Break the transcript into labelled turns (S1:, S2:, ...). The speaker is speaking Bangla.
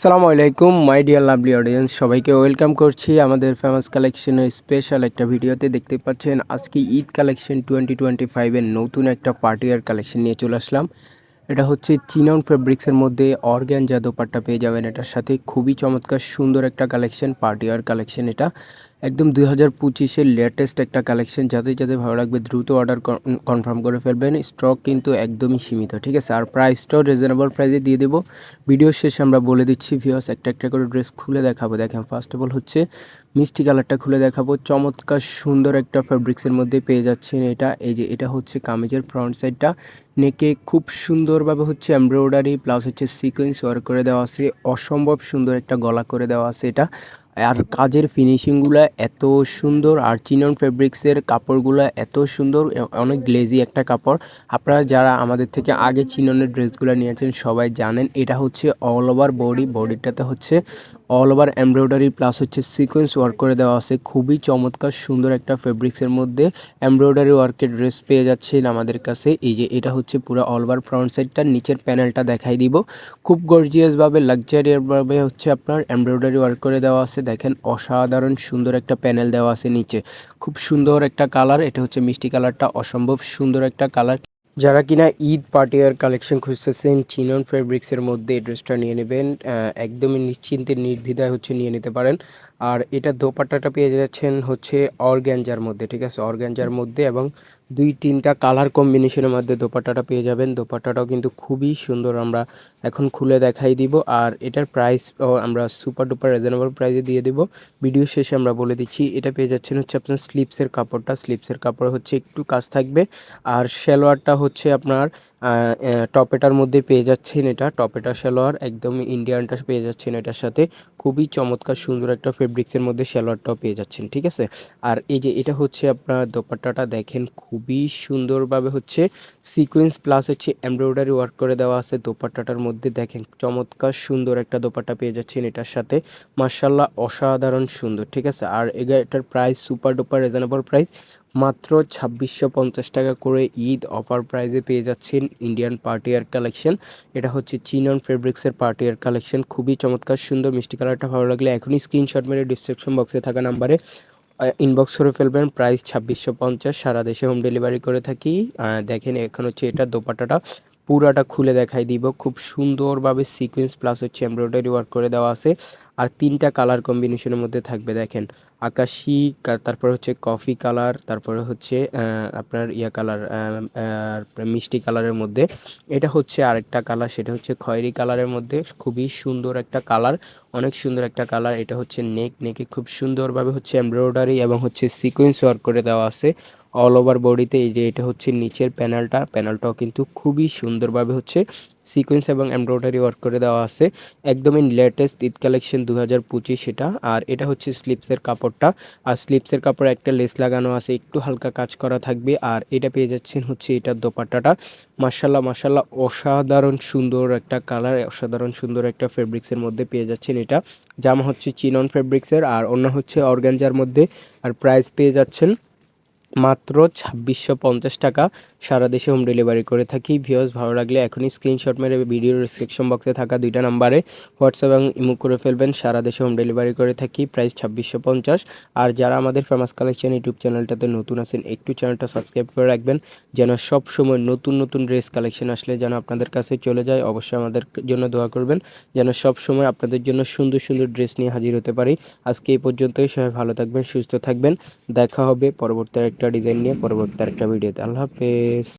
S1: সালামু আলাইকুম, মাই ডিয়ার লাভলি অডিয়েন্স। সবাইকে ওয়েলকাম করছি আমাদের ফেমাস কালেকশনের স্পেশাল একটা ভিডিওতে। দেখতে পাচ্ছেন, আজকে ঈদ কালেকশন টোয়েন্টি টোয়েন্টি ফাইভের নতুন একটা পার্টিয়ার কালেকশন নিয়ে চলে আসলাম। এটা হচ্ছে চিনন ফেব্রিক্সের মধ্যে অর্গ্যান যা দোপাট্টা পেয়ে যাবেন এটার সাথে। খুবই চমৎকার, সুন্দর একটা কালেকশন পার্টিয়ার কালেকশন এটা। একদম দুই হাজার পঁচিশের লেটেস্ট একটা কালেকশন যাদের যাদের ভালো লাগবে দ্রুত অর্ডার কনফার্ম করে ফেলবেন। স্টক কিন্তু একদমই সীমিত, ঠিক আছে? আর প্রাইসটাও রিজনেবল প্রাইসে দিয়ে দেবো। ভিডিও শেষে আমরা বলে দিচ্ছি ভিওস একটা একটা করে ড্রেস খুলে দেখাবো। দেখেন ফার্স্ট অফ অল হচ্ছে মিষ্টি কালারটা খুলে দেখাবো। চমৎকার সুন্দর একটা ফ্যাব্রিক্সের মধ্যে পেয়ে যাচ্ছেন এটা। এই যে, এটা হচ্ছে কামিজের ফ্রন্ট সাইডটা নেকে খুব সুন্দরভাবে হচ্ছে এমব্রয়ডারি প্লাস হচ্ছে সিকোয়েন্স ওয়ার্ক করে দেওয়া আছে। অসম্ভব সুন্দর একটা গলা করে দেওয়া আছে এটা। আর কাজের ফিনিশিংগুলো এত সুন্দর আর চিনন ফেব্রিক্সের কাপড়গুলো এত সুন্দর অনেক গ্লেজি একটা কাপড়। আপনারা যারা আমাদের থেকে আগে চিননের ড্রেসগুলো নিয়েছেন সবাই জানেন, এটা হচ্ছে অল ওভার বডি বডিটাতে হচ্ছে অল ওভার এমব্রয়ডারি প্লাস হচ্ছে সিকোয়েন্স ওয়ার্ক করে দেওয়া আছে। খুবই চমৎকার, সুন্দর একটা ফেব্রিক্সের মধ্যে এমব্রয়ডারি ওয়ার্কের ড্রেস পেয়ে যাচ্ছেন আমাদের কাছে। এই যে এটা হচ্ছে পুরো অল ওভার ফ্রন্ট সাইডটা নিচের প্যানেলটা দেখাই দিব। খুব গর্জিয়াসভাবে লাক্সারিয়ারভাবে হচ্ছে আপনার এমব্রয়ডারি ওয়ার্ক করে দেওয়া আছে। দেখেন অসাধারণ সুন্দর একটা প্যানেল দেওয়া আছে নিচে। খুব সুন্দর একটা কালার এটা হচ্ছে মিষ্টি কালারটা অসম্ভব সুন্দর একটা কালার যারা কিনা ঈদ পার্টিয়ার কালেকশন খুঁজতেছেন, চিনন ফেব্রিক্সের মধ্যে এই ড্রেসটা নিয়ে নেবেন একদমই নিশ্চিন্তে নির্দ্বিধায় হচ্ছে নিয়ে নিতে পারেন। আর এটা দোপাট্টাটা পেয়ে যাচ্ছেন হচ্ছে অর্গ্যাঞ্জার মধ্যে, ঠিক আছে? অর্গ্যাঞ্জার মধ্যে এবং দুই তিনটা কালার কম্বিনেশনের মধ্যে দোপাট্টাটা পেয়ে যাবেন। দোপাট্টাটাও কিন্তু খুবই সুন্দর আমরা এখন খুলে দেখাই দিব। আর এটার প্রাইস আমরা সুপার ডুপার রিজনেবল প্রাইসে দিয়ে দিব। ভিডিও শেষে আমরা বলে দিচ্ছি, এটা পেয়ে যাচ্ছেন হচ্ছে আপনার স্লিপসের কাপড়টা। স্লিপসের কাপড় হচ্ছে একটু কাজ থাকবে। আর শেলোয়ারটা হচ্ছে আপনার টপেটার মধ্যে পেয়ে যাচ্ছেন এটা। টপেটা সালোয়ার, একদম ইন্ডিয়ানটা পেয়ে যাচ্ছেন এটার সাথে। খুবই চমৎকার সুন্দর একটা ফেব্রিক্সের মধ্যে সালোয়ারটাও পেয়ে যাচ্ছেন, ঠিক আছে? আর এই যে এটা হচ্ছে আপনার দোপাট্টাটা দেখেন খুবই সুন্দরভাবে হচ্ছে সিকোয়েন্স প্লাস হচ্ছে এমব্রয়ডারি ওয়ার্ক করে দেওয়া আছে দোপাট্টাটার মধ্যে। দেখেন, চমৎকার সুন্দর একটা দোপাট্টা পেয়ে যাচ্ছেন এটার সাথে। মার্শাল্লাহ অসাধারণ সুন্দর, ঠিক আছে? আর এটার price super duper reasonable price মাত্র ছাব্বিশশো পঞ্চাশ টাকা করে ঈদ অফার প্রাইজে পেয়ে যাচ্ছেন ইন্ডিয়ান পার্টিয়ার কালেকশন এটা হচ্ছে চিনন ফেব্রিক্সের পার্টিয়ার কালেকশন খুবই চমৎকার, সুন্দর, মিষ্টি কালারটা ভালো লাগলে এখনই স্ক্রিনশট মেরে ডিসক্রিপশন বক্সে থাকা নাম্বারে ইনবক্স করে ফেলবেন। প্রাইস ছাব্বিশশো পঞ্চাশ, সারা দেশে হোম ডেলিভারি করে থাকি। দেখেন, এখন হচ্ছে এটা দোপাটাটা পুরাটা খুলে দেখাই দিব। খুব সুন্দরভাবে সিকোয়েন্স প্লাস হচ্ছে এমব্রয়ডারি ওয়ার্ক করে দেওয়া আছে। আর তিনটা কালার কম্বিনেশনের মধ্যে থাকবে দেখেন। আকাশি তারপর হচ্ছে কফি কালার তারপরে হচ্ছে আপনার ইয়া কালার মিষ্টি কালারের মধ্যে। এটা হচ্ছে আরেকটা কালার সেটা হচ্ছে খয়েরি কালারের মধ্যে। খুবই সুন্দর একটা কালার অনেক সুন্দর একটা কালার এটা হচ্ছে নেক নেকে খুব সুন্দরভাবে হচ্ছে এমব্রয়ডারি এবং হচ্ছে সিকোয়েন্স ওয়ার্ক করে দেওয়া আছে। অল ওভার বডিতে এই যে এটা হচ্ছে নিচের প্যানেলটা প্যানেলটাও কিন্তু খুবই সুন্দরভাবে হচ্ছে সিকোয়েন্স এবং এমব্রয়ডারি ওয়ার্ক করে দেওয়া আছে। একদমই লেটেস্ট ঈদ কালেকশন দু হাজার পঁচিশ এটা। আর এটা হচ্ছে স্লিপসের কাপড়টা। আর স্লিপসের কাপড়ে একটা লেস লাগানো আছে, একটু হালকা কাজ করা থাকবে। আর এটা পেয়ে যাচ্ছেন হচ্ছে এটার দোপাট্টাটা। মার্শাল্লাহ মার্শাল্লাহ অসাধারণ সুন্দর একটা কালার অসাধারণ সুন্দর একটা ফেব্রিক্সের মধ্যে পেয়ে যাচ্ছেন এটা। জামা হচ্ছে চিনন ফেব্রিক্সের আর অন্য হচ্ছে অর্গানজার মধ্যে। আর প্রাইস পেয়ে যাচ্ছেন মাত্র ছাব্বিশশো পঞ্চাশ টাকা সারা দেশে হোম ডেলিভারি করে থাকি। ভিউস ভালো লাগলে এখনই স্ক্রিনশট মেরে ভিডিওর ডিসক্রিপশন বক্সে থাকা দুইটা নাম্বারে হোয়াটসঅ্যাপ এবং ইমো করে ফেলবেন। সারা দেশে হোম ডেলিভারি করে থাকি প্রাইস ছাব্বিশশো পঞ্চাশ। আর যারা আমাদের ফেমাস কালেকশন ইউটিউব চ্যানেলটাতে নতুন আছেন, একটু চ্যানেলটা সাবস্ক্রাইব করে রাখবেন, যেন সব সময় নতুন নতুন ড্রেস কালেকশন আসলে যেন আপনাদের কাছে চলে যায়। অবশ্যই আমাদের জন্য দোয়া করবেন, যেন সব সময় আপনাদের জন্য সুন্দর সুন্দর ড্রেস নিয়ে হাজির হতে পারি। আজকে এই পর্যন্তই, সবাই ভালো থাকবেন, সুস্থ থাকবেন। দেখা হবে পরবর্তী একটা ডিজাইন নিয়ে পরবর্তী একটা ভিডিওতে আল্লাহ হাফেজ।